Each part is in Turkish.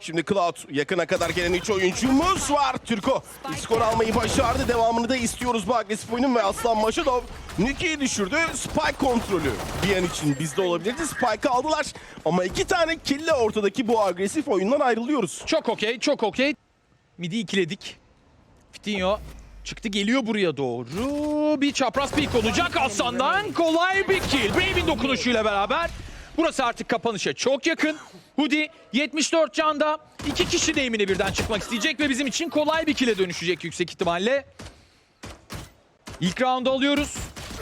Şimdi Cloud yakına kadar gelen üç oyuncumuz var. Türko skor almayı başardı. Devamını da istiyoruz bu agresif oyunun ve Aslan Maşadov Nuki'yi düşürdü. Spike kontrolü bir an için bizde olabilirdi. Spike'ı aldılar ama iki tane kille ortadaki bu agresif oyundan ayrılıyoruz. Çok okey, çok okey. Midi ikiledik. Fitinho çıktı geliyor buraya doğru. Bir çapraz pik olacak Aslan'dan. Kolay bir kill. Brave'in dokunuşuyla beraber. Burası artık kapanışa çok yakın. Hoodie 74 canda. iki kişi de emine birden çıkmak isteyecek ve bizim için kolay bir kill'e dönüşecek yüksek ihtimalle. İlk round'u alıyoruz.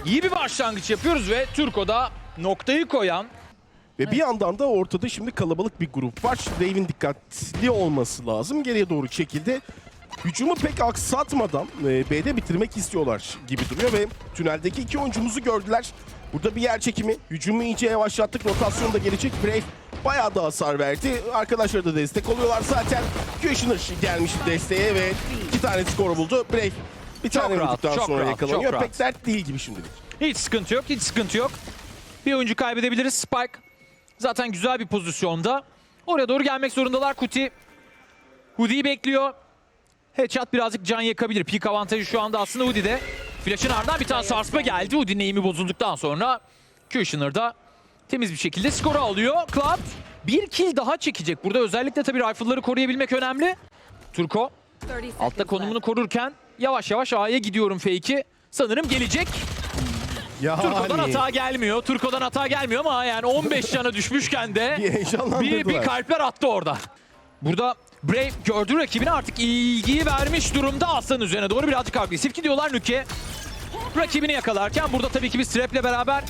İyi bir başlangıç yapıyoruz ve Turko'da noktayı koyan Ve bir yandan da ortada şimdi kalabalık bir grup var. Raven dikkatli olması lazım. Geriye doğru çekildi. Hücumu pek aksatmadan e, B'de bitirmek istiyorlar gibi duruyor ve tüneldeki iki oyuncumuzu gördüler. Burada bir yer çekimi. Hücumu iyice yavaşlattık. Rotasyon da gelecek. Brave bayağı da hasar verdi. Arkadaşlar da destek oluyorlar zaten. Kushner gelmişti desteğe ve iki tane skor buldu. Brave bir Çok tane rahat, çok sonra rahat, yakalanıyor. çok rahat. Pek dert değil gibi şimdilik. Hiç sıkıntı yok, hiç sıkıntı yok. Bir oyuncu kaybedebiliriz. Spike zaten güzel bir pozisyonda. Oraya doğru gelmek zorundalar. Kuti Hoodie'yi bekliyor. Headshot birazcık can yakabilir. Peak avantajı şu anda aslında Hoodie'de. Flash'ın ardından bir tane sarsma geldi. Hoodie'nin eğimi bozulduktan sonra Kushner da temiz bir şekilde skoru alıyor. Cloud bir kill daha çekecek. Burada özellikle tabii rifle'ları koruyabilmek önemli. Turko altta konumunu korurken yavaş yavaş A'ya gidiyorum fake'i. Sanırım gelecek. Yani Turko'dan hata gelmiyor. Turko'dan hata gelmiyor ama yani 15 cana düşmüşken de bir bir, bir kalpler attı orada. Burada Brave gördüğü rakibine artık ilgiyi vermiş durumda Aslan üzerine doğru birazcık agresif gidiyorlar Nuke. Rakibini yakalarken burada tabii ki bir Strap'le beraber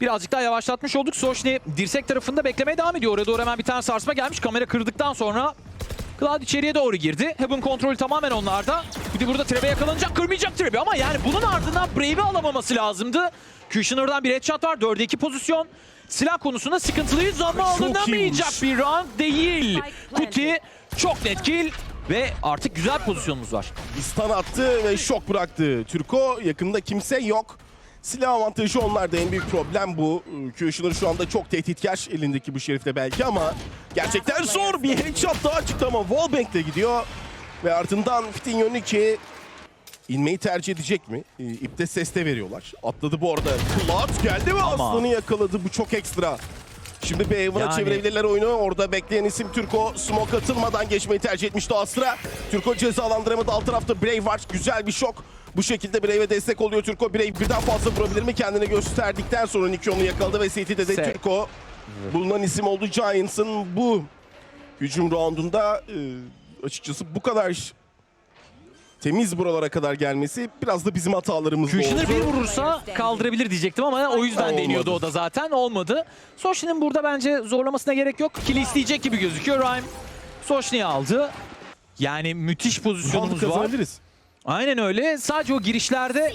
birazcık daha yavaşlatmış olduk. Soşni dirsek tarafında beklemeye devam ediyor. Oraya doğru hemen bir tane sarsma gelmiş. Kamera kırdıktan sonra Cloud içeriye doğru girdi. Heaven kontrolü tamamen onlarda. Bir de burada Trebe yakalanacak, kırmayacak Trebe ama yani bunun ardından Brave'i alamaması lazımdı. Kushner'dan bir headshot var. 4'e 2 pozisyon. Silah konusunda sıkıntılıyız ama alınamayacak bir round değil. Kuti çok net kill ve artık güzel pozisyonumuz var. Stun attı ve şok bıraktı. Türko yakında kimse yok. Silah avantajı onlarda en büyük problem bu. Kushner şu anda çok tehditkar elindeki bu şerifte belki ama gerçekten zor bir headshot daha çıktı ama Wallbank'le gidiyor. Ve ardından Fitin ki inmeyi tercih edecek mi? Ee, İpte ses de veriyorlar. Atladı bu arada. Cloud geldi ve Ama- aslanı yakaladı. Bu çok ekstra. Şimdi Baven'a Yani- çevirebilirler oyunu. Orada bekleyen isim Türko. Smoke atılmadan geçmeyi tercih etmişti Astra. Türko cezalandıramadı. Alt tarafta Brave var. Güzel bir şok. Bu şekilde Brave'e destek oluyor Türko. Brave birden fazla vurabilir mi? Kendini gösterdikten sonra Nicky onu yakaladı ve CT'de de Se- Türko. Bulunan isim oldu Giants'ın bu hücum roundunda e, açıkçası bu kadar temiz buralara kadar gelmesi biraz da bizim hatalarımız oldu. Kushner bir vurursa kaldırabilir diyecektim ama o yüzden Olmadı. deniyordu o da zaten. Olmadı. Soşni'nin burada bence zorlamasına gerek yok. Kill'i isteyecek gibi gözüküyor. Rhyme Soşni'yi aldı. Yani müthiş pozisyonumuz var. kazanabiliriz. Aynen öyle. Sadece o girişlerde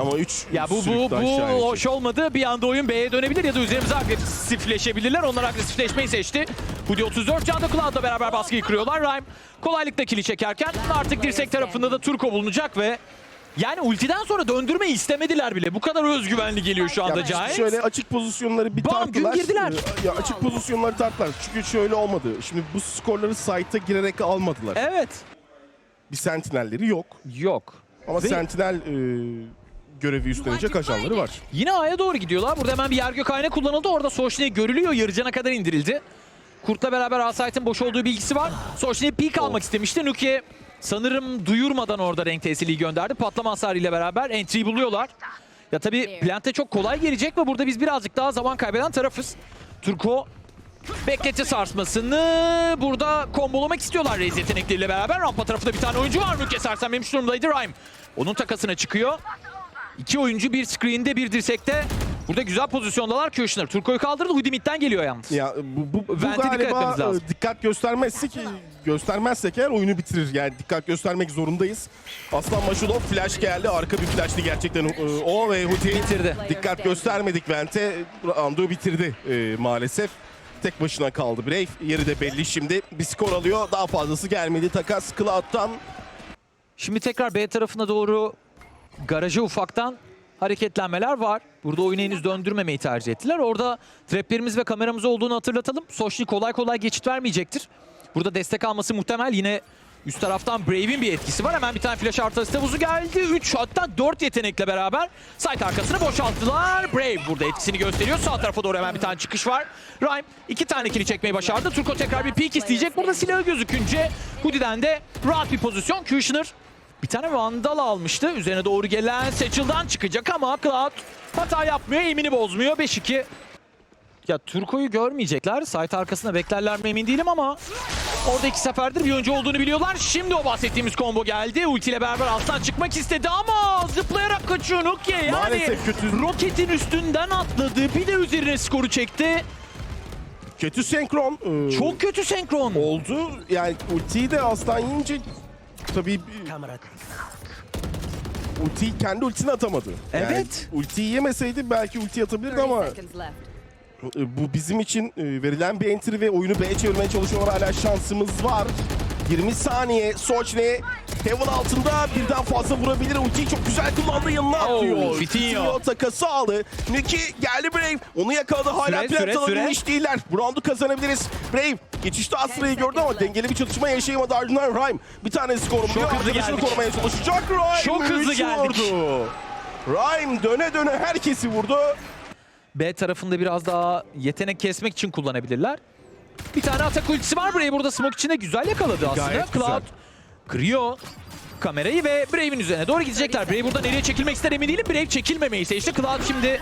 Ama 3 ya bu bu bu hoş olmadı. Bir anda oyun B'ye dönebilir ya da üzerimize agresifleşebilirler. Onlar agresifleşmeyi seçti. Hudi 34 canda Cloud'la beraber baskıyı kırıyorlar. Rhyme kolaylıkla kili çekerken artık dirsek tarafında da Turko bulunacak ve yani ultiden sonra döndürmeyi istemediler bile. Bu kadar özgüvenli geliyor şu anda Ya Giants. şöyle açık pozisyonları bir Bam, gün girdiler. Ee, Ya açık pozisyonları tarttılar. Çünkü şöyle olmadı. Şimdi bu skorları site'a girerek almadılar. Evet. Bir sentinelleri yok. Yok. Ama Ve- sentinel e, görevi üstlenecek ajanları var. Yine A'ya doğru gidiyorlar. Burada hemen bir yer gök kullanıldı. Orada Soşne görülüyor. Yarıcana kadar indirildi. Kurt'la beraber A site'in boş olduğu bilgisi var. Soşne'ye peek almak istemişti. Nuke sanırım duyurmadan orada renk tesiliği gönderdi. Patlama hasarıyla beraber entry buluyorlar. Ya tabii plante çok kolay gelecek ve burada biz birazcık daha zaman kaybeden tarafız. Turko bekleti sarsmasını burada kombolamak istiyorlar Reis yetenekleriyle beraber. Rampa tarafında bir tane oyuncu var. Nuke sersemlemiş durumdaydı Rhyme. Onun takasına çıkıyor. İki oyuncu bir screen'de bir dirsekte. Burada güzel pozisyondalar Kushner. Turko'yu kaldırdı. Hudi midden geliyor yalnız. Ya bu, bu, bu Vent'e dikkat galiba etmemiz lazım. e, dikkat göstermezsek göstermezsek eğer oyunu bitirir. Yani dikkat göstermek zorundayız. Aslan Maşulov flash geldi. Arka bir flash'tı gerçekten e, o ve Huti Bitirdi. Dikkat göstermedik Vent'e. Round'u bitirdi e, maalesef. Tek başına kaldı Brave. Yeri de belli şimdi. Bir skor alıyor. Daha fazlası gelmedi. Takas Cloud'dan. Şimdi tekrar B tarafına doğru garaja ufaktan hareketlenmeler var. Burada oyunu henüz döndürmemeyi tercih ettiler. Orada traplerimiz ve kameramız olduğunu hatırlatalım. Soşni kolay kolay geçit vermeyecektir. Burada destek alması muhtemel. Yine üst taraftan Brave'in bir etkisi var. Hemen bir tane flash artı tavuzu geldi. 3 hatta 4 yetenekle beraber site arkasını boşalttılar. Brave burada etkisini gösteriyor. Sağ tarafa doğru hemen bir tane çıkış var. Rhyme iki tane kili çekmeyi başardı. Turko tekrar bir peek isteyecek. Burada silahı gözükünce Hoodie'den de rahat bir pozisyon. Kushner bir tane Vandal almıştı. Üzerine doğru gelen Satchel'dan çıkacak ama Cloud hata yapmıyor. Eğimini bozmuyor. 5-2. Ya Turko'yu görmeyecekler. Site arkasında beklerler mi emin değilim ama orada iki seferdir bir oyuncu olduğunu biliyorlar. Şimdi o bahsettiğimiz combo geldi. Ulti ile beraber alttan çıkmak istedi ama zıplayarak kaçıyor Nokia. Yani Maalesef kötü. roketin üstünden atladı. Bir de üzerine skoru çekti. Kötü senkron. e, Çok kötü senkron. oldu. Yani ultiyi de aslan yiyince tabii ultiyi kendi ultisini atamadı. Yani Evet. ultiyi yemeseydi belki ulti atabilirdi ama e, bu bizim için e, verilen bir entry ve oyunu B'ye çevirmeye çalışıyorlar. Hala şansımız var. 20 saniye Sochne Heaven altında birden fazla vurabilir. Ultiyi çok güzel kullandı yanına atlıyor. Vitinho. takası aldı. Niki geldi Brave. Onu yakaladı. Hala Süre, plant süre, alabilmiş değiller. Bu roundu kazanabiliriz. Brave geçişte Astra'yı gördü ama dengeli bir çatışma yaşayamadı. Ardından Rhyme bir tane skor buluyor. hızlı geldik. korumaya çalışacak. Rhyme Çok hızlı geldik. vurdu. Rhyme döne döne herkesi vurdu. B tarafında biraz daha yetenek kesmek için kullanabilirler. Bir tane atak ultisi var. Brave burada smoke içinde güzel yakaladı aslında. Gayet Cloud güzel. kırıyor kamerayı ve Brave'in üzerine doğru gidecekler. Brave burada nereye çekilmek ister emin değilim. Brave çekilmemeyi seçti. Cloud şimdi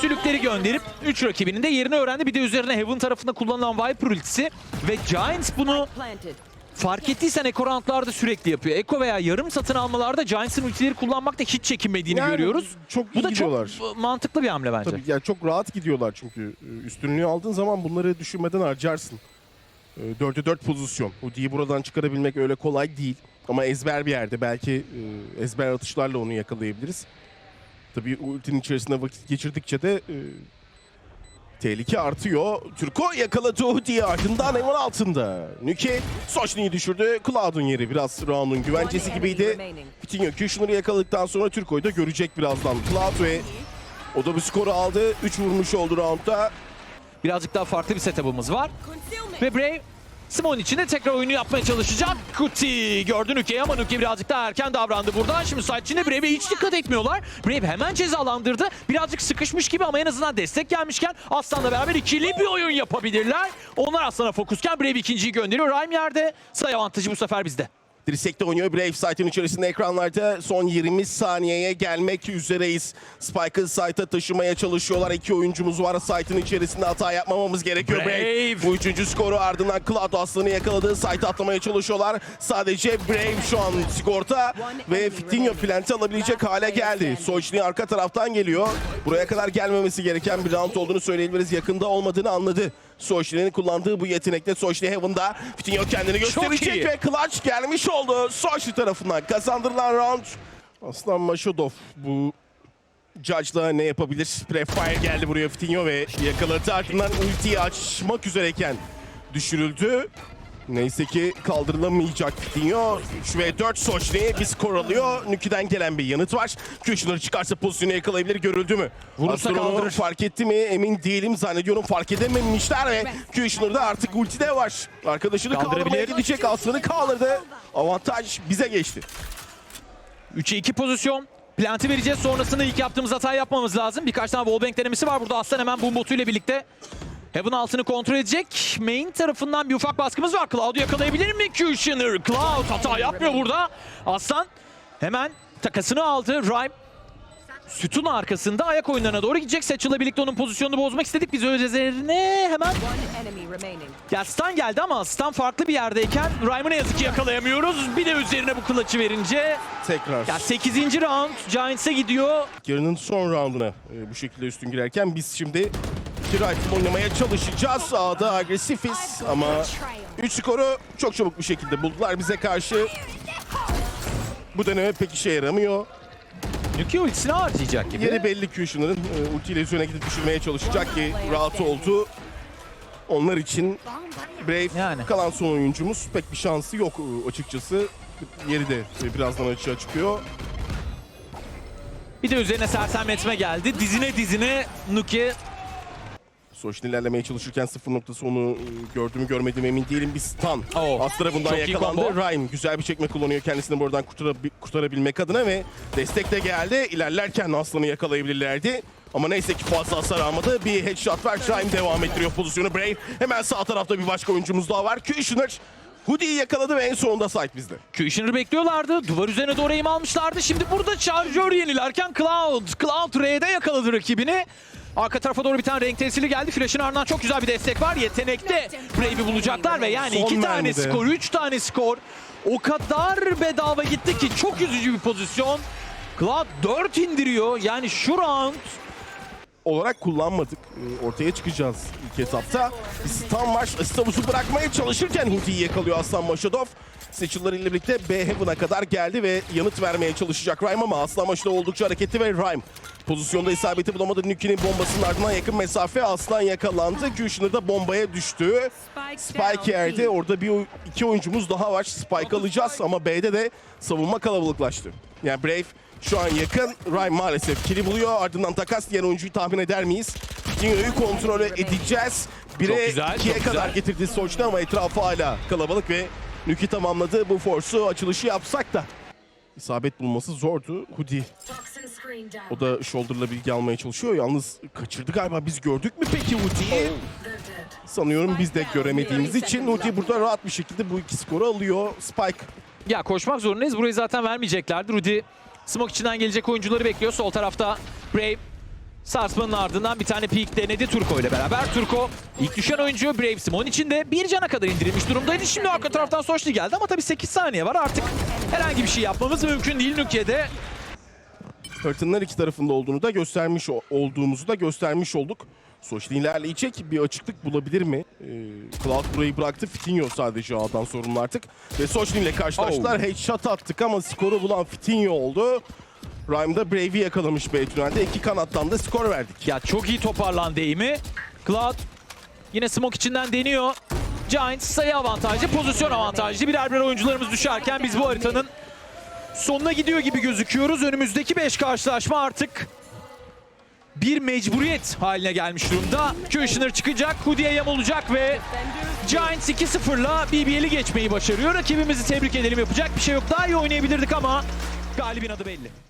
sülükleri gönderip 3 rakibinin de yerini öğrendi. Bir de üzerine Heaven tarafında kullanılan Viper ultisi ve Giants bunu. Fark ettiysen Echo roundlarda sürekli yapıyor. Echo veya yarım satın almalarda Giants'ın ultileri kullanmakta hiç çekinmediğini Yani görüyoruz. Çok iyi Bu da gidiyorlar. çok mantıklı bir hamle bence. Tabii yani çok rahat gidiyorlar çünkü e, üstünlüğü aldığın zaman bunları düşünmeden harcarsın. 4'e 4 pozisyon. Udi'yi buradan çıkarabilmek öyle kolay değil. Ama ezber bir yerde. Belki e, ezber atışlarla onu yakalayabiliriz. Tabii ultinin içerisinde vakit geçirdikçe de e, tehlike artıyor. Türko yakaladı Udi'yi ardından Evan altında. Nüke Sochni'yi düşürdü. Cloud'un yeri biraz round'un güvencesi gibiydi. Coutinho Kushner'ı yakaladıktan sonra Türko'yu da görecek birazdan. Cloud ve o da bir skoru aldı. 3 vurmuş oldu roundda. Birazcık daha farklı bir setup'ımız var. Ve Brave Simon içinde tekrar oyunu yapmaya çalışacak. Kuti gördü Nuke'yi ama Nuke birazcık daha erken davrandı burada. Şimdi site içinde Brave'e hiç dikkat etmiyorlar. Brave hemen cezalandırdı. Birazcık sıkışmış gibi ama en azından destek gelmişken Aslan'la beraber ikili bir oyun yapabilirler. Onlar Aslan'a fokusken Brave ikinciyi gönderiyor. Rhyme yerde. Sayı avantajı bu sefer bizde. Dirsek'te oynuyor Brave site'in içerisinde ekranlarda son 20 saniyeye gelmek üzereyiz. Spike'ı site'a taşımaya çalışıyorlar. İki oyuncumuz var site'in içerisinde hata yapmamamız gerekiyor Brave. Brave. Bu üçüncü skoru ardından Cloud Aslan'ı yakaladığı site'a atlamaya çalışıyorlar. Sadece Brave şu an sigorta ve Fitinho plant'i alabilecek hale geldi. Sochni arka taraftan geliyor. Buraya kadar gelmemesi gereken bir round olduğunu söyleyebiliriz. Yakında olmadığını anladı. Sochni'nin kullandığı bu yetenekle Sochni Heaven'da Fitinho kendini gösterecek ve Clutch gelmiş oldu. Sochi tarafından kazandırılan round. Aslan Maşodov bu Judge'la ne yapabilir? Prefire geldi buraya Fitinho ve yakaladı. Ardından ultiyi açmak üzereyken düşürüldü. Neyse ki kaldırılamayacak Fitinho. 3 ve 4 Sochni bir skor alıyor. Nükü'den gelen bir yanıt var. Kushner çıkarsa pozisyonu yakalayabilir. Görüldü mü? Vurursa Astronomu kaldırır. fark etti mi emin değilim. Zannediyorum fark edememişler ve Kushner'da artık ulti de var. Arkadaşını kaldırmaya gidecek. Aslanı kaldırdı. Avantaj bize geçti. 3'e 2 pozisyon. Planti vereceğiz. Sonrasında ilk yaptığımız hatayı yapmamız lazım. Birkaç tane wallbang denemesi var. Burada Aslan hemen boom botuyla birlikte Heaven altını kontrol edecek. Main tarafından bir ufak baskımız var. Cloud'u yakalayabilir mi Kushner? Cloud hata yapmıyor burada. Aslan hemen takasını aldı. Rhyme sütun arkasında ayak oyunlarına doğru gidecek. Satchel'la birlikte onun pozisyonunu bozmak istedik. Biz öyle üzerine hemen ya stun geldi ama stun farklı bir yerdeyken Rhyme'ı ne yazık ki yakalayamıyoruz. Bir de üzerine bu kılıçı verince Tekrar. ya 8. round Giants'e gidiyor. Yarının son rounduna e, bu şekilde üstün girerken biz şimdi rifle oynamaya çalışacağız. A'da agresifiz ama 3 skoru çok çabuk bir şekilde buldular bize karşı. Bu deneme pek işe yaramıyor. Nuki ultisini harcayacak gibi. Yeri belli Kushner'ın e, ultiyle üzerine gidip düşürmeye çalışacak ki rahat oldu. Onlar için Brave Yani. kalan son oyuncumuz pek bir şansı yok e, açıkçası. Yeri de e, birazdan açığa çıkıyor. Bir de üzerine sersemletme geldi. Dizine dizine Nuki Soşin ilerlemeye çalışırken sıfır noktası onu e, gördü mü görmedi mi emin değilim. Bir stun. Oh. Astra bundan Çok yakalandı. Rhyme güzel bir çekme kullanıyor kendisini buradan kurtarabi- kurtarabilmek adına ve destek de geldi. İlerlerken Aslan'ı yakalayabilirlerdi. Ama neyse ki fazla hasar almadı. Bir headshot var. Rhyme devam ettiriyor pozisyonu. Brave hemen sağ tarafta bir başka oyuncumuz daha var. Kushner Hoodie'yi yakaladı ve en sonunda site bizde. Kushner'ı bekliyorlardı. Duvar üzerine doğru aim almışlardı. Şimdi burada şarjör yenilerken Cloud. Cloud R'de yakaladı rakibini. Arka tarafa doğru bir tane renk tesiri geldi. Flash'ın ardından çok güzel bir destek var. Yetenekte Brave'i bulacaklar ve yani Son iki tane mermide. skor, üç tane skor. O kadar bedava gitti ki çok üzücü bir pozisyon. Cloud 4 indiriyor. Yani şu round olarak kullanmadık. Ee, Ortaya çıkacağız ilk etapta. Stun var. Stavus'u bırakmaya çalışırken Hoodie'yi yakalıyor Aslan Maşadov. Seçiller ile birlikte B Heaven'a kadar geldi ve yanıt vermeye çalışacak Rhyme ama Aslan Maşadov oldukça hareketli ve Rhyme pozisyonda isabeti bulamadı. Nuki'nin bombasının ardından yakın mesafe Aslan yakalandı. Kushner da bombaya düştü. Spike yerde. Orada bir iki oyuncumuz daha var. Spike alacağız ama B'de de savunma kalabalıklaştı. Yani Brave şu an yakın. Rhyme maalesef kili buluyor. Ardından takas diğer oyuncuyu tahmin eder miyiz? Dinyo'yu kontrol edeceğiz. Bire Çok güzel, ikiye çok kadar güzel. getirdi Soç'ta ama etrafı hala kalabalık ve Nuki tamamladı. Bu force'u açılışı yapsak da isabet bulması zordu. Hoodie o da shoulder'la bilgi almaya çalışıyor. Yalnız kaçırdı galiba. Biz gördük mü peki Hoodie'yi? Sanıyorum biz de göremediğimiz için Hoodie burada rahat bir şekilde bu iki skoru alıyor. Spike Ya koşmak zorundayız. Burayı zaten vermeyeceklerdi. Rudy smoke içinden gelecek oyuncuları bekliyor. Sol tarafta Brave sarsmanın ardından bir tane peek denedi Turko ile beraber. Turko ilk düşen oyuncu Brave Simon içinde bir cana kadar indirilmiş durumdaydı. Şimdi arka taraftan Soçli geldi ama tabii 8 saniye var. Artık herhangi bir şey yapmamız mümkün değil Nukiye'de. Fırtınalar iki tarafında olduğunu da göstermiş olduğumuzu da göstermiş olduk. Soçli ilerleyecek bir açıklık bulabilir mi? Ee, Cloud burayı bıraktı. Fitinho sadece A'dan sorumlu artık. Ve Soçli ile karşılaştılar. Headshot attık ama skoru bulan Fitinho oldu. Rhyme'da Brave'i yakalamış B tünelde. İki kanattan da skor verdik. Ya çok iyi toparlandı eğimi. Cloud yine smoke içinden deniyor. Giants sayı avantajlı, pozisyon avantajlı. Birer birer oyuncularımız düşerken biz bu haritanın sonuna gidiyor gibi gözüküyoruz. Önümüzdeki 5 karşılaşma artık bir mecburiyet haline gelmiş durumda. Kushner çıkacak, Hoodie'ye yam olacak ve Giants 2-0'la BBL'i geçmeyi başarıyor. Rakibimizi tebrik edelim yapacak bir şey yok. Daha iyi oynayabilirdik ama galibin adı belli.